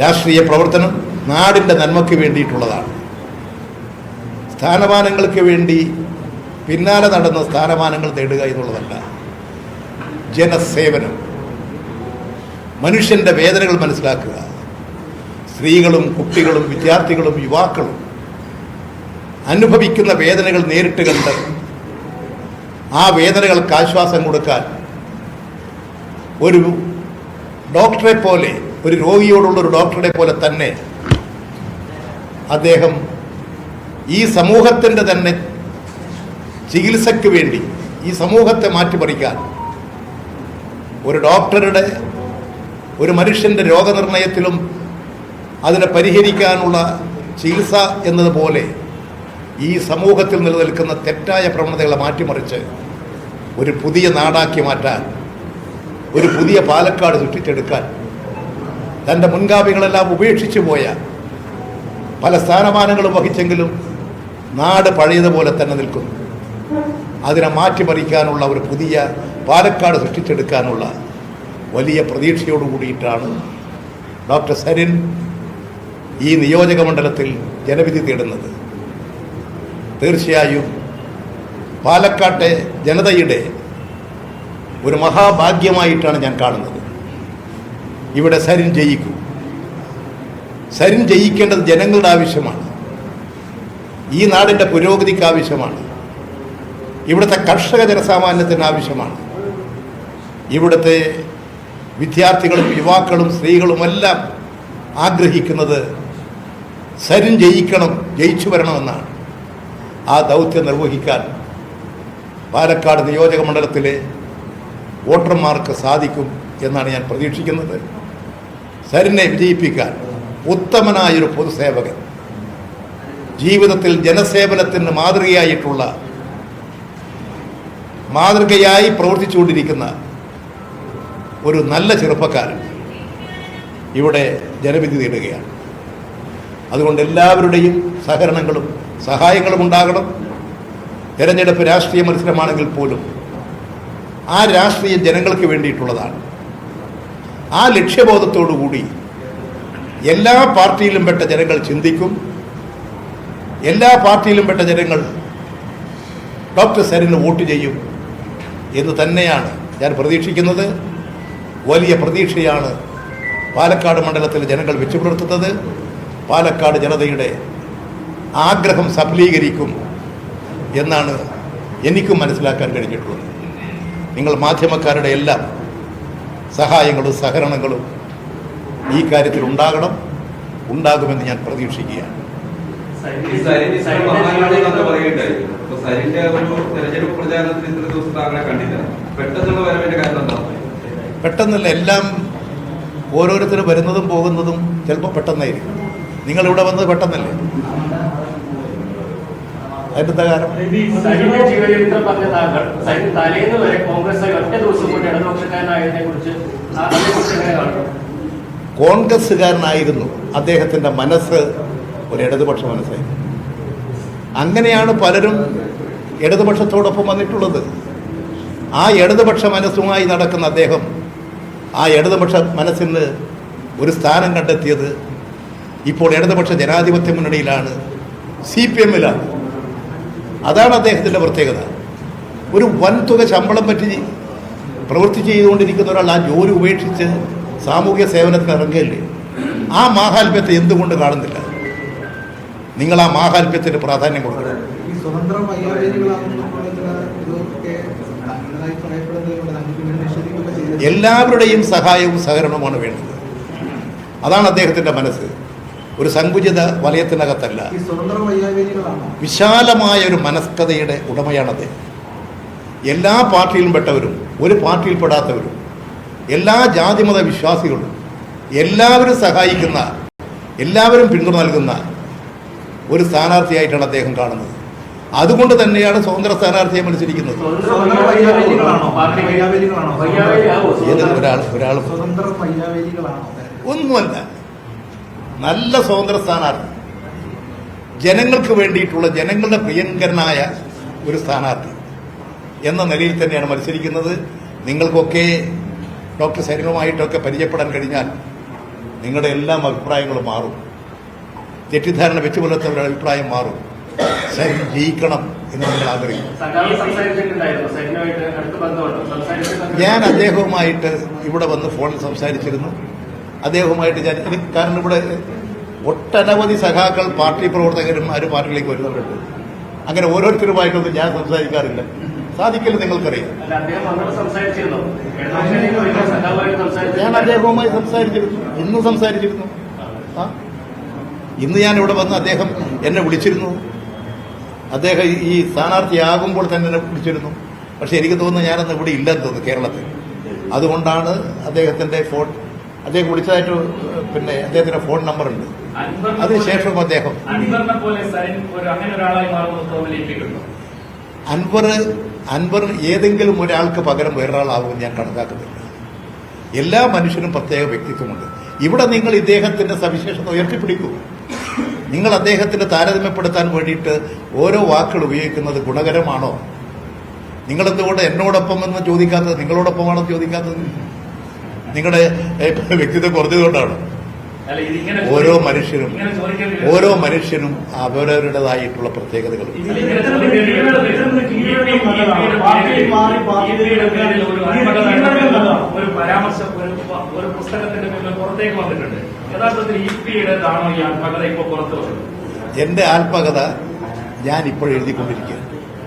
രാഷ്ട്രീയ പ്രവർത്തനം നാടിന്റെ നന്മയ്ക്ക് വേണ്ടിയിട്ടുള്ളതാണ്. സ്ഥാനമാനങ്ങൾക്ക് വേണ്ടി പിന്നാലെ നടന്ന സ്ഥാനമാനങ്ങൾ തേടുക എന്നുള്ളതല്ല ജനസേവനം. മനുഷ്യന്റെ വേദനകൾ മനസ്സിലാക്കുക. സ്ത്രീകളും കുട്ടികളും വിദ്യാർത്ഥികളും യുവാക്കളും അനുഭവിക്കുന്ന വേദനകൾ നേരിട്ട് കണ്ട് ആ വേദനകൾക്ക് ആശ്വാസം കൊടുക്കാൻ ഒരു ഡോക്ടറെ പോലെ ഒരു രോഗിയോടുള്ള ഒരു ഡോക്ടറെ പോലെ തന്നെ അദ്ദേഹം ഈ സമൂഹത്തിന്റെ തന്നെ ചികിത്സയ്ക്ക് വേണ്ടി ഈ സമൂഹത്തെ മാറ്റിമറിക്കാൻ ഒരു ഡോക്ടറുടെ ഒരു മനുഷ്യന്റെ രോഗനിർണയത്തിലും അതിനെ പരിഹരിക്കാനുള്ള ചികിത്സ എന്നതുപോലെ ഈ സമൂഹത്തിൽ നിലനിൽക്കുന്ന തെറ്റായ പ്രവണതകളെ മാറ്റിമറിച്ച് ഒരു പുതിയ നാടാക്കി മാറ്റാൻ ഒരു പുതിയ പാലക്കാട് സൃഷ്ടിച്ചെടുക്കാൻ തന്റെ മുൻഗാമികളെല്ലാം ഉപേക്ഷിച്ചു പോയ പല സ്ഥാനമാനങ്ങളും വഹിച്ചെങ്കിലും നാട് പഴയതുപോലെ തന്നെ നിൽക്കുന്നു. അതിനെ മാറ്റിമറിക്കാനുള്ള ഒരു പുതിയ പാലക്കാട് സൃഷ്ടിച്ചെടുക്കാനുള്ള വലിയ പ്രതീക്ഷയോട് കൂടിയിട്ടാണ് ഡോക്ടർ സരിൻ ഈ നിയോജക മണ്ഡലത്തിൽ ജനവിധി തേടുന്നത്. തീർച്ചയായും പാലക്കാട്ടെ ജനതയുടെ ഒരു മഹാഭാഗ്യമായിട്ടാണ് ഞാൻ കാണുന്നത്. ഇവിടെ സരിൻ ജയിക്കും. സരിൻ ജയിക്കേണ്ടത് ജനങ്ങളുടെ ആവശ്യമാണ്. ഈ നാടിന്റെ പുരോഗതിക്ക് ആവശ്യമാണ്. ഇവിടുത്തെ കർഷക ജനസാമാന്യത്തിന് ആവശ്യമാണ്. ഇവിടുത്തെ വിദ്യാർത്ഥികളും യുവാക്കളും സ്ത്രീകളുമെല്ലാം ആഗ്രഹിക്കുന്നത് സരിൻ ജയിക്കണം ജയിച്ചു വരണമെന്നാണ്. ആ ദൗത്യം നിർവഹിക്കാൻ പാലക്കാട് നിയോജക മണ്ഡലത്തിലെ വോട്ടർമാർക്ക് സാധിക്കും എന്നാണ് ഞാൻ പ്രതീക്ഷിക്കുന്നത്. സരിനെ വിജയിപ്പിക്കാൻ ഉത്തമനായൊരു പൊതുസേവകൻ. ജീവിതത്തിൽ ജനസേവനത്തിന് മാതൃകയായിട്ടുള്ള മാതൃകയായി പ്രവർത്തിച്ചുകൊണ്ടിരിക്കുന്ന ഒരു നല്ല ചെറുപ്പക്കാരൻ ഇവിടെ ജനവിധി നേടുകയാണ്. അതുകൊണ്ട് എല്ലാവരുടെയും സഹകരണങ്ങളും സഹായങ്ങളും ഉണ്ടാകണം. തിരഞ്ഞെടുപ്പ് രാഷ്ട്രീയ മത്സരമാണെങ്കിൽ പോലും ആ രാഷ്ട്രീയം ജനങ്ങൾക്ക് വേണ്ടിയിട്ടുള്ളതാണ്. ആ ലക്ഷ്യബോധത്തോടു കൂടി എല്ലാ പാർട്ടിയിലും പെട്ട ജനങ്ങൾ ചിന്തിക്കും. എല്ലാ പാർട്ടിയിലും പെട്ട ജനങ്ങൾ ഡോക്ടർ സരിന് വോട്ട് ചെയ്യും എന്ന് തന്നെയാണ് ഞാൻ പ്രതീക്ഷിക്കുന്നത്. വലിയ പ്രതീക്ഷയാണ് പാലക്കാട് മണ്ഡലത്തിലെ ജനങ്ങൾ വെച്ചു പുലർത്തുന്നത് പാലക്കാട് ജനതയുടെ ആഗ്രഹം സഫലീകരിക്കും എന്നാണ് എനിക്കും മനസ്സിലാക്കാൻ കഴിഞ്ഞിട്ടുള്ളത്. നിങ്ങൾ മാധ്യമക്കാരുടെ എല്ലാം സഹായങ്ങളും സഹകരണങ്ങളും ഈ കാര്യത്തിൽ ഉണ്ടാകണം. ഉണ്ടാകുമെന്ന് ഞാൻ പ്രതീക്ഷിക്കുകയാണ്. പെട്ടെന്നല്ല എല്ലാം ഓരോരുത്തർ വരുന്നതും പോകുന്നതും ചിലപ്പോൾ പെട്ടെന്നായിരിക്കും. നിങ്ങളിവിടെ വന്നത് പെട്ടെന്നല്ലേ? അതിന്റെ പ്രകാരം കോൺഗ്രസ്സുകാരനായിരുന്നു. അദ്ദേഹത്തിന്റെ മനസ്സ് ഒരു ഇടതുപക്ഷ മനസ്സായിരുന്നു. അങ്ങനെയാണ് പലരും ഇടതുപക്ഷത്തോടൊപ്പം വന്നിട്ടുള്ളത്. ആ ഇടതുപക്ഷ മനസ്സുമായി നടക്കുന്ന അദ്ദേഹം ആ ഇടതുപക്ഷ മനസ്സിന് ഒരു സ്ഥാനം കണ്ടെത്തിയത് ഇപ്പോൾ ഇടതുപക്ഷ ജനാധിപത്യ മുന്നണിയിലാണ്. C P എമ്മിലാണ്. അതാണ് അദ്ദേഹത്തിന്റെ പ്രത്യേകത. ഒരു വൻതുക ശമ്പളം പറ്റി പ്രവൃത്തി ചെയ്തുകൊണ്ടിരിക്കുന്ന ഒരാൾ ആ ജോലി ഉപേക്ഷിച്ച് സാമൂഹ്യ സേവനത്തിന് ഇറങ്ങുകയല്ലേ ആ മാഹാത്മ്യത്തെ എന്തുകൊണ്ട് കാണുന്നില്ല? നിങ്ങൾ ആ മാഹാത്മ്യത്തിന് പ്രാധാന്യം കൊടുക്കണം. എല്ലാവരുടെയും സഹായവും സഹകരണവുമാണ് വേണ്ടത്. അതാണ് അദ്ദേഹത്തിന്റെ മനസ്സ്. ഒരു സങ്കുചിത വലയത്തിനകത്തല്ല. വിശാലമായ ഒരു മനസ്കഥയുടെ ഉടമയാണത്. എല്ലാ പാർട്ടിയിലും പെട്ടവരും ഒരു പാർട്ടിയിൽ പെടാത്തവരും എല്ലാ ജാതിമത വിശ്വാസികളും എല്ലാവരും സഹായിക്കുന്ന എല്ലാവരും പിന്തുണ നൽകുന്ന ഒരു സ്ഥാനാർത്ഥിയായിട്ടാണ് അദ്ദേഹം കാണുന്നത്. അതുകൊണ്ട് തന്നെയാണ് സ്വതന്ത്ര സ്ഥാനാർത്ഥിയെ മത്സരിക്കുന്നത്. ഏതെങ്കിലും? ഒരാൾ ഒരാൾ ഒന്നുമല്ല. നല്ല സ്വതന്ത്ര സ്ഥാനാർത്ഥി. ജനങ്ങൾക്ക് വേണ്ടിയിട്ടുള്ള ജനങ്ങളുടെ പ്രിയങ്കരനായ ഒരു സ്ഥാനാർത്ഥി എന്ന നിലയിൽ തന്നെയാണ് മത്സരിക്കുന്നത്. നിങ്ങൾക്കൊക്കെ ഡോക്ടർ സരിനുമായിട്ടൊക്കെ പരിചയപ്പെടാൻ കഴിഞ്ഞാൽ നിങ്ങളുടെ എല്ലാം അഭിപ്രായങ്ങളും മാറും. തെറ്റിദ്ധാരണ വെച്ച് പുലർത്തവരുടെ അഭിപ്രായം മാറും. സരിൻ ജയിക്കണം എന്ന് നിങ്ങൾ ആഗ്രഹിക്കും. ഞാൻ അദ്ദേഹവുമായിട്ട് ഇവിടെ വന്ന് ഫോണിൽ സംസാരിച്ചിരുന്നു. അദ്ദേഹവുമായിട്ട് ഞാൻ എനിക്ക് കാരണം ഇവിടെ ഒട്ടനവധി സഖാക്കൾ പാർട്ടി പ്രവർത്തകരും ആരും പാർട്ടിയിലേക്ക് വരുന്നവരുണ്ട്. അങ്ങനെ ഓരോരുത്തരുമായിട്ടൊന്നും ഞാൻ സംസാരിക്കാറില്ല. സാധിക്കില്ല നിങ്ങൾക്കറിയാം. ഞാൻ അദ്ദേഹവുമായി സംസാരിച്ചിരുന്നു. ഇന്ന് സംസാരിച്ചിരുന്നു. ആ? ഇന്ന് ഞാൻ ഇവിടെ വന്ന് അദ്ദേഹം എന്നെ വിളിച്ചിരുന്നു. അദ്ദേഹം ഈ സ്ഥാനാർത്ഥിയാകുമ്പോൾ തന്നെ എന്നെ വിളിച്ചിരുന്നു. പക്ഷെ എനിക്ക് തോന്നുന്നു ഞാനന്ന് ഇവിടെ ഇല്ലെന്ന് തോന്നുന്നു കേരളത്തിൽ. അതുകൊണ്ടാണ് അദ്ദേഹത്തിന്റെ ഫോൺ അദ്ദേഹം വിളിച്ചതായിട്ട് പിന്നെ അദ്ദേഹത്തിന്റെ ഫോൺ നമ്പർ ഉണ്ട് അതിനുശേഷം അദ്ദേഹം അൻവർ അൻവർ ഏതെങ്കിലും ഒരാൾക്ക് പകരം വേറൊരാളാവുമെന്ന് ഞാൻ കണക്കാക്കുന്നില്ല. എല്ലാ മനുഷ്യനും പ്രത്യേക വ്യക്തിത്വമുണ്ട്. ഇവിടെ നിങ്ങൾ ഇദ്ദേഹത്തിന്റെ സവിശേഷത ഉയർത്തിപ്പിടിക്കൂ. നിങ്ങൾ അദ്ദേഹത്തിന്റെ താരതമ്യപ്പെടുത്താൻ വേണ്ടിയിട്ട് ഓരോ വാക്കുകൾ ഉപയോഗിക്കുന്നത് ഗുണകരമാണോ? നിങ്ങളെന്തുകൊണ്ട് എന്നോടൊപ്പം എന്ന് ചോദിക്കാത്തത് നിങ്ങളോടൊപ്പമാണോ ചോദിക്കാത്തത്? നിങ്ങളുടെ വ്യക്തിത്വം കുറഞ്ഞതുകൊണ്ടാണ്. അല്ല ഇതിങ്ങനെ ഓരോ മനുഷ്യനും. ഓരോ മനുഷ്യനും അവരവരുടേതായിട്ടുള്ള പ്രത്യേകതകൾ ഒരു ഒരു പരാമർശം പുസ്തകത്തിന്റെ പേരിൽ പുറത്തേക്ക് വന്നിട്ടുണ്ട്. യഥാർത്ഥത്തിൽ ഇ പിയുടേതാണോ ഈ ആത്മകഥ ഇപ്പൊ പുറത്തു വന്നത്? എന്റെ ആത്മകഥ ഞാൻ ഇപ്പോഴെഴുതിക്കൊണ്ടിരിക്കുകയാണ്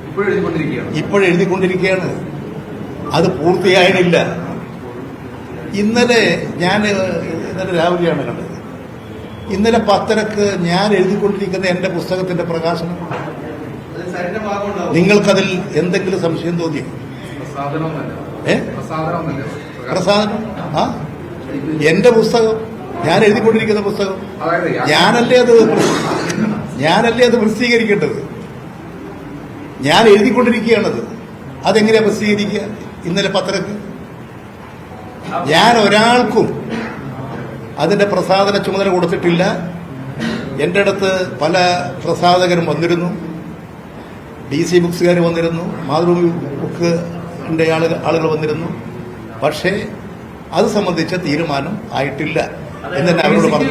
ഇപ്പോഴെഴുതിക്കൊണ്ടിരിക്കുകയാണ് ഇപ്പോഴും എഴുതിക്കൊണ്ടിരിക്കുകയാണ്. ഇപ്പോൾ എഴുതിക്കൊണ്ടിരിക്കുകയാണ്. അത് പൂർത്തിയായിട്ടില്ല. ഇന്നലെ ഞാൻ ഇന്നലെ രാവിലെയാണ് കണ്ടത്. ഇന്നലെ പത്തരക്ക് ഞാൻ എഴുതിക്കൊണ്ടിരിക്കുന്ന എന്റെ പുസ്തകത്തിന്റെ പ്രകാശനം. നിങ്ങൾക്കതിൽ എന്തെങ്കിലും സംശയം തോന്നിയോ? പ്രസാദനം? ആ? എന്റെ പുസ്തകം? ഞാൻ എഴുതിക്കൊണ്ടിരിക്കുന്ന പുസ്തകം? ഞാനല്ലേ അത് ഞാനല്ലേ അത് പ്രസിദ്ധീകരിക്കേണ്ടത്? ഞാൻ എഴുതിക്കൊണ്ടിരിക്കുകയാണത്. അതെങ്ങനെയാ പ്രസിദ്ധീകരിക്കുക? ഇന്നലെ പത്രക്ക് ഞാൻ ഒരാൾക്കും അതിന്റെ പ്രസാദന ചുമതല കൊടുത്തിട്ടില്ല. എന്റെ അടുത്ത് പല പ്രസാധകരും വന്നിരുന്നു. ഡി സി ബുക്സുകാർ വന്നിരുന്നു. മാതൃഭൂമി ബുക്കിന്റെ ആളുകൾ ആളുകൾ വന്നിരുന്നു. പക്ഷേ അത് സംബന്ധിച്ച തീരുമാനം ആയിട്ടില്ല എന്ന് തന്നെ അവരോട് പറഞ്ഞു.